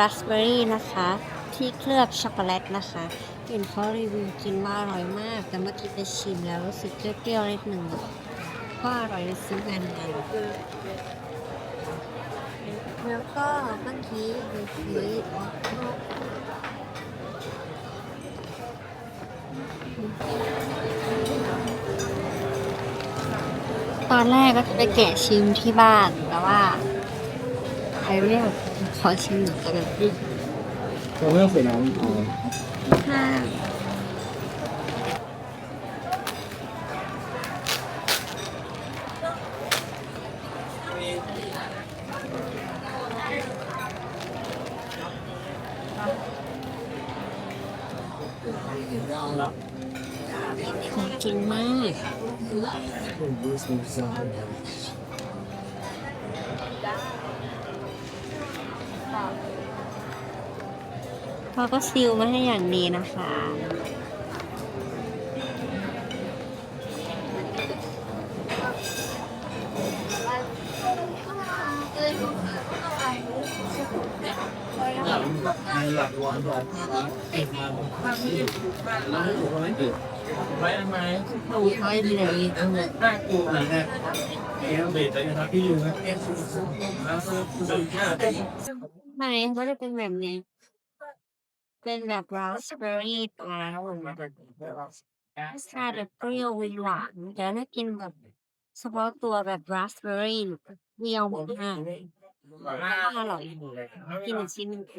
ราสเบอร์รี่นะคะ ที่เคลือบช็อกโกแลตนะคะเห็นเขารีวิวกินว่าอร่อยมาก แต่เมื่อกี้ไปชิมแล้วรู้สึกเปรี้ยวๆนิดหนึ่งก็อร่อยซื้อกันกันแล้วก็เมื่อกี้มีคุยตอนแรกก็จะไปแกะชิมที่บ้านแต่ว่าใครไม่ได้แบบ ขอชิมหน่อยกันเราไม่ต้องใส่น้ำอ๋อค่ะของจริงมาก เขาก็ซีลมาให้อย่างดีนะคะไว้ทำไมหนูเขาดีเลยน่ากลัวนะเนี่ยเอ๊ะเบรกนะครับพี่อยู่นะเอ๊ะแล้วสุดยอดไม่เขาจะเป็นแบบนี้ เป็นแบบราสเบอร์รี่ตาแล้วมันชาติเปรี้ยวหวานแต่ถ้ากินแบบเฉพาะตัวแบบราสเบอร์รี่เปรี้ยวมากอร่อยกินอีกชิ้นหนึ่งล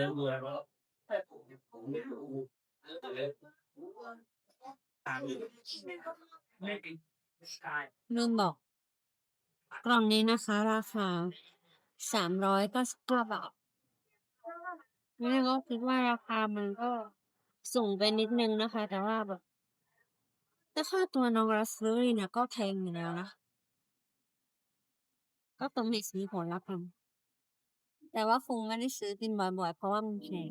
ืมบ อก กล่องนี้นะคะ ราคาสามร้อยเก้าสิบเก้าบาทนี่ก็คิดว่าราคามันก็สูงไปนิดนึงนะคะ แต่ว่าแบบแต่ค่าตัวน้องรัสเบอรี่เนี่ยก็แพงอยู่แล้วนะ ก็ต้องมีสีผลละกันแต่ว่าคงไม่ได้ซื้อกินบ่อยๆ เพราะว่ามันแพง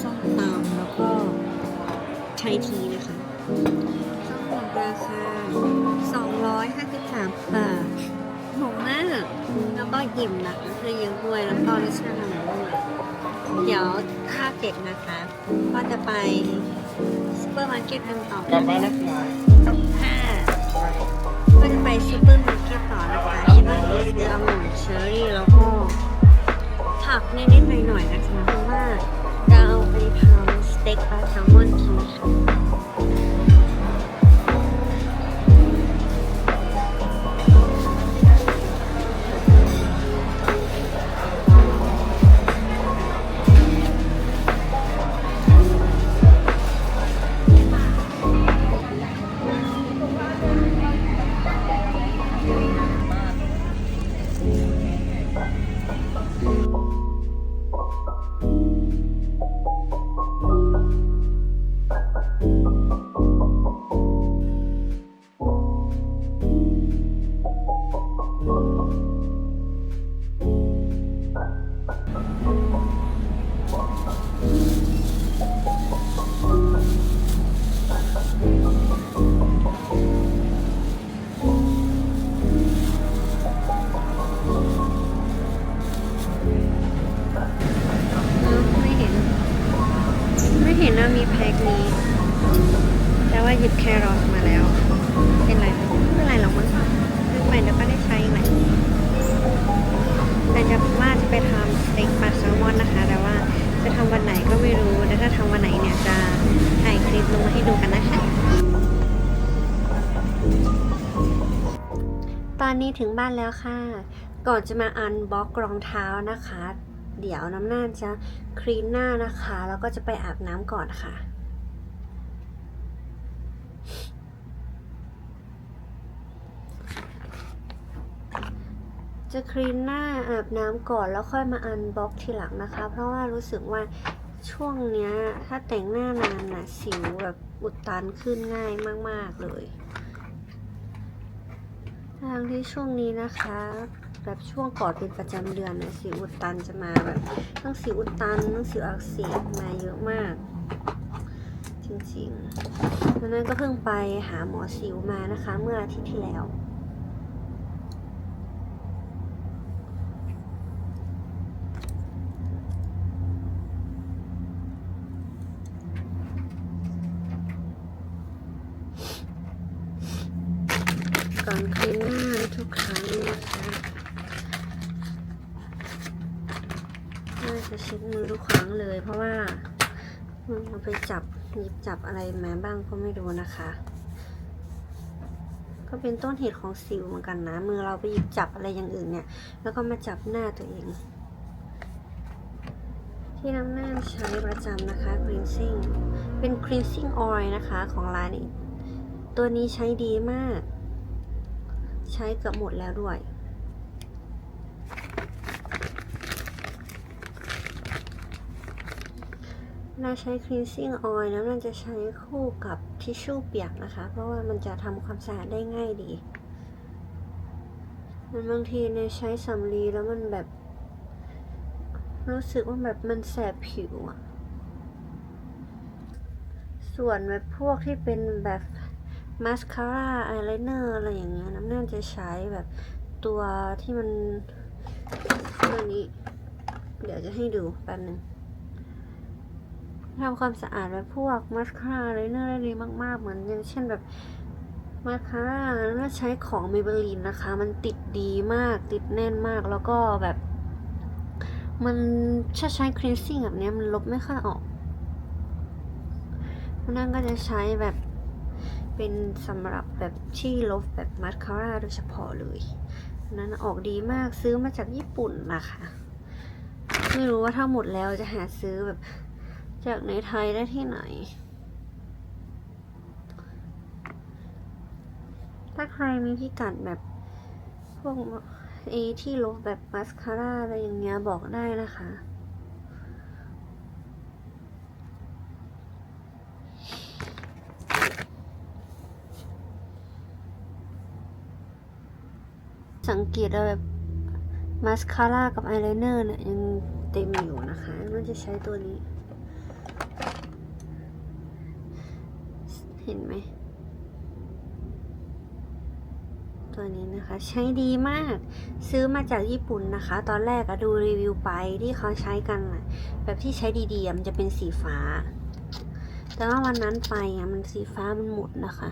ส้มตำแล้วก็ไทยทีนะคะทั้งหมดราคา 253 บาทถูกมากแล้วก็อิ่มนะคือเยอะด้วยแล้วก็รสชาติอร่อยด้วยเดี๋ยวค่าเก็บนะคะ ก็จะไปซูเปอร์มาร์เก็ตกันต่อกลับมาแล้วครับค่ะก็จะไปซูเปอร์มาร์เก็ตต่อนะคะที่บ้านซื้อองุ่นเชอร์รี่แล้วก็ผักนิดๆหน่อยๆนะคะเพราะว่าจะ เอาไปทำสเต็กปลาแซลมอนกินค่ะ ไปทำสเต็กปลาแซลมอนนะคะ แต่ว่าจะทำวันไหนก็ไม่รู้ แต่ถ้าทำวันไหนเนี่ยจะถ่ายคลิปลงมาให้ดูกันนะคะตอนนี้ถึงบ้านแล้วค่ะ ก่อนจะมาอันบล็อกรองเท้านะคะ เดี๋ยวน้ำหน่านจะคลีนหน้านะคะ แล้วก็จะไปอาบน้ำก่อนค่ะ จะคลีนหน้าอาบน้ำก่อนแล้วค่อยมาอันบ็อกทีหลังนะคะ เพราะว่ารู้สึกว่าช่วงเนี้ยถ้าแต่งหน้านานนะสิวแบบอุดตันขึ้นง่ายมาก ๆ เลยทางที่ช่วงนี้นะคะ แบบช่วงก่อนเป็นประจำเดือนนะสิวอุดตันจะมาแบบทั้งสิวอุดตันทั้งสิวอักเสบมาเยอะมาก จริงๆดังนั้นก็เพิ่งไปหาหมอสิวมานะคะ เมื่ออาทิตย์ที่แล้ว ก่ อนคลีนหน้าทุกครั้งนะคะน่าจะเช็ดมือทุกครั้งเลย เพราะว่าเราไปจับหยิบจับอะไรมาบ้างก็ไม่รู้นะคะ ก็เป็นต้นเหตุของสิวเหมือนกันนะ มือเราไปหยิบจับอะไรอย่างอื่นเนี่ย แล้วก็มาจับหน้าตัวเอง ที่น้ำหน้าใช้ประจำนะคะ cleansing เป็น cleansing oil นะคะของร้านนี้ตัวนี้ใช้ดีมาก ช้เกือบหมดแล้วด้วย เราใช้ cleansing oil แล้วมันจะใช้คู่กับทิชชู่เปียกนะคะ เพราะว่ามันจะทำความสะอาดได้ง่ายดี มันบางทีเนี่ยใช้สำลีแล้วมันแบบ รู้สึกว่าแบบมันแสบผิวอะส่วนแบบพวกที่เป็นแบบ มาสคาร่าอายไลเนอร์อะไรอย่างเงี้ยน้ำน่าจะใช้แบบตัวที่มันตัวนี้ เดี๋ยวจะให้ดูแป๊บนึงทำความสะอาดแบบพวกมาสคาร่าไลเนอร์ได้ดีมาก ๆ เหมือนอย่างเช่นแบบมาสคาร่าน่าใช้ของเมเบลีนนะคะ มันติดดีมากติดแน่นมากแล้วก็แบบ มันถ้าใช้ cleansing แบบนี้มันลบไม่ค่อยออกนั่นก็จะใช้แบบ เป็นสำหรับแบบที่ลบแบบมาสคาร่าโดยเฉพาะเลย นั้นออกดีมากซื้อมาจากญี่ปุ่นนะคะไม่รู้ว่าถ้าหมดแล้วจะหาซื้อแบบจากในไทยได้ที่ไหน ถ้าใครมีพิกัดแบบพวกเอที่ลบแบบมาสคาร่าอะไรอย่างเงี้ยบอกได้นะคะ สังเกตว่าแบบมาสคาร่ากับอายไลเนอร์เนี่ยยังเต็มอยู่นะคะน่าจะใช้ตัวนี้ เห็นไหม ตัวนี้นะคะใช้ดีมาก ซื้อมาจากญี่ปุ่นนะคะ ตอนแรกอะดูรีวิวไปที่เขาใช้กันอะแบบที่ใช้ดีๆมันจะเป็นสีฟ้า แต่ว่าวันนั้นไปอะมันสีฟ้ามันหมดนะคะ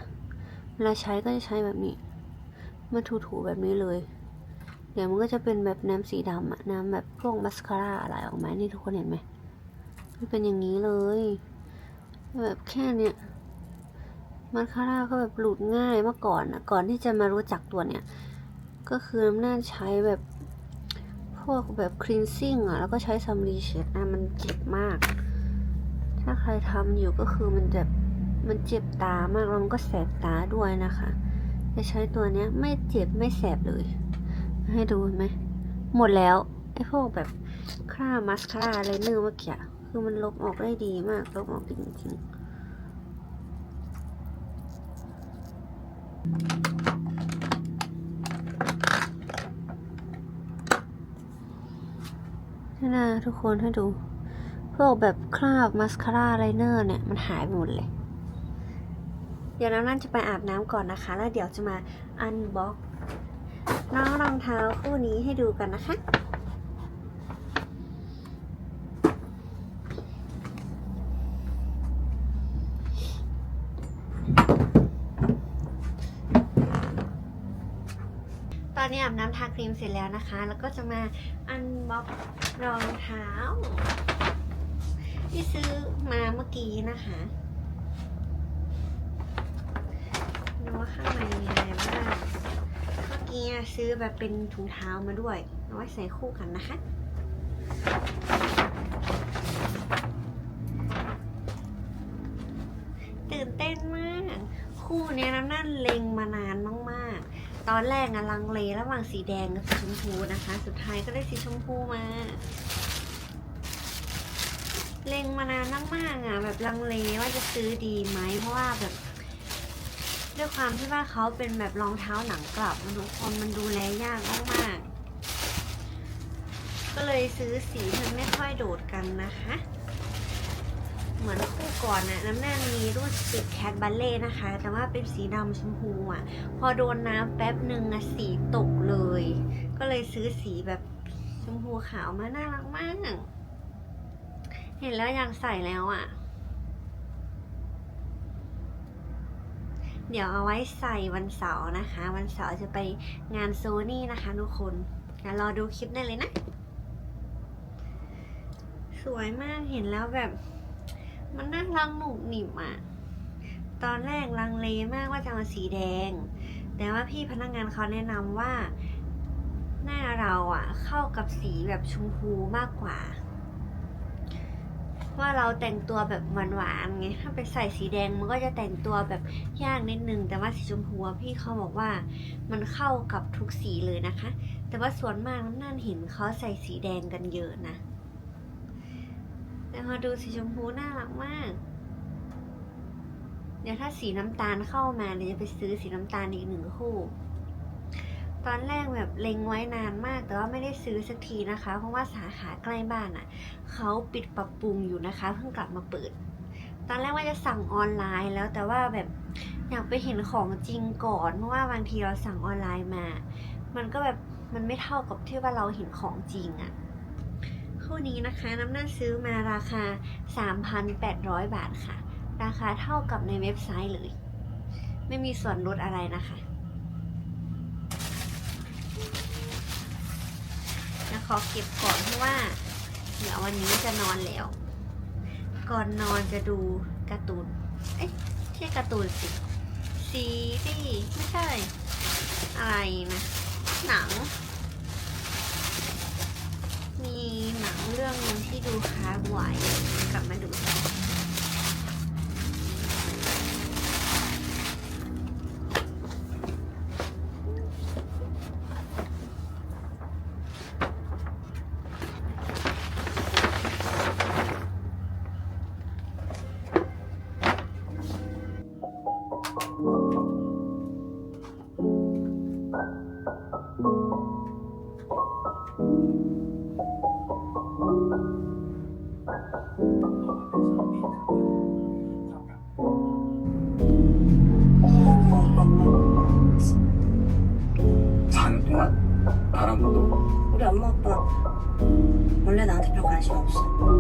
เวลาใช้ก็จะใช้แบบนี้ มาถูๆแบบนี้เลย เดี๋ยวมันก็จะเป็นแบบน้ำสีดำอะน้ำแบบพวกมัสคาร่าอะไรออกมานี่ทุกคนเห็นไหมมันเป็นอย่างนี้เลย แบบแค่เนี้ยมาสคาร่าก็แบบหลุดง่ายเมื่อก่อนนะก่อนที่จะมารู้จักตัวเนี้ยก็คือน้ำหน่าใช้แบบพวกแบบคลีนซิ่งอะแล้วก็ใช้ซัมรีเชดนะมันเจ็บมาก ถ้าใครทำอยู่ก็คือมันจะมันเจ็บตามากแล้วมันก็แสบตาด้วยนะคะ จะใช้ตัวเนี้ยไม่เจ็บไม่แสบเลย ให้ดูไหม หมดแล้ว ไอ้พวกแบบคราบมาสคาร่าอะไรเนื้อเมื่อกี้คือมันลบออกได้ดีมาก ลบออกจริงๆนี่นะทุกคนให้ดู พวกแบบคราบมาสคาร่าไลเนอร์เนี่ย มันหายไปหมดเลย เดี๋ยวน้ำนั่นจะไปอาบน้ำก่อนนะคะ แล้วเดี๋ยวจะมาอันบ็อกน้องรองเท้าคู่นี้ให้ดูกันนะคะตอนนี้อาบน้ำทาครีมเสร็จแล้วนะคะ แล้วก็จะมาอันบ็อกรองเท้า ที่ซื้อมาเมื่อกี้นะคะดูว่า ข้างในมีอะไรบ้างเมื่อกี้ซื้อแบบเป็นถุงเท้ามาด้วยเอาไว้ใส่คู่กันนะคะตื่นเต้นมาก คู่นี้น้ำนั่นเล็งมานานมากๆ ตอนแรกอะลังเลระหว่างสีแดงกับสีชมพูนะคะ สุดท้ายก็ได้สีชมพูมา เล็งมานานมากๆอะแบบลังเลว่าจะซื้อดีไหมเพราะว่าแบบ ด้วยความที่ว่าเขาเป็นแบบรองเท้าหนังกลับมันทุกคนมันดูแลยากมากๆก็เลยซื้อสีที่มันไม่ค่อยโดดกันนะคะ เหมือนคู่ก่อนน่ะน้ำแน่นมีรุ่นสิบแคทบัลเล่นะคะ แต่ว่าเป็นสีดำชมพูอะ พอโดนน้ำแป๊บหนึ่งอะสีตกเลย ก็เลยซื้อสีแบบชมพูขาวมาน่ารักมาก เห็นแล้วอยากใส่แล้วอะ เดี๋ยวเอาไว้ใส่วันเสาร์นะคะ วันเสาร์จะไปงานโซนี่นะคะทุกคนเดี๋ยวรอดูคลิปได้เลยนะ สวยมากเห็นแล้วแบบ มันน่ารักหนุบหนิบอะตอนแรกลังเลมากว่าจะเอาสีแดง แต่ว่าพี่พนักงานเขาแนะนำว่าหน้าเราอะเข้ากับสีแบบชมพูมากกว่า ว่าเราแต่งตัวแบบหวานๆไงถ้าไปใส่สีแดงมันก็จะแต่งตัวแบบยากนิดนึง แต่ว่าสีชมพูพี่เขาบอกว่ามันเข้ากับทุกสีเลยนะคะ แต่ว่าส่วนมากน้ำน่านเห็นเขาใส่สีแดงกันเยอะนะ แต่พอดูสีชมพูน่ารักมาก เดี๋ยวถ้าสีน้ำตาลเข้ามาเดี๋ยวจะไปซื้อสีน้ำตาลอีกหนึ่งคู่ ตอนแรกแบบเล็งไว้นานมาก แต่ว่าไม่ได้ซื้อสักทีนะคะ เพราะว่าสาขาใกล้บ้านอะ่ะเขาปิดปรับปรุงอยู่นะคะ เพิ่งกลับมาเปิด ตอนแรกว่าจะสั่งออนไลน์แล้วแต่ว่าแบบอยากไปเห็นของจริงก่อน เพราะว่าบางทีเราสั่งออนไลน์มา มันก็แบบมันไม่เท่ากับที่ว่าเราเห็นของจริงอะ่ะคู่นี้นะคะน้ำหน้าซื้อมาราคา 3,800 บาทค่ะ ราคาเท่ากับในเว็บไซต์เลย ไม่มีส่วนลดอะไรนะคะ ขอเก็บก่อนเพราะว่า เดี๋ยววันนี้จะนอนแล้ว ก่อนนอนจะดูการ์ตูน เอ๊ะไม่ใช่การ์ตูนสิซีรีส์ไม่ใช่ อะไรนะหนัง มีหนังเรื่องหนึงที่ดูค้างไว้กลับมาดู 然后他就欢喜了，不？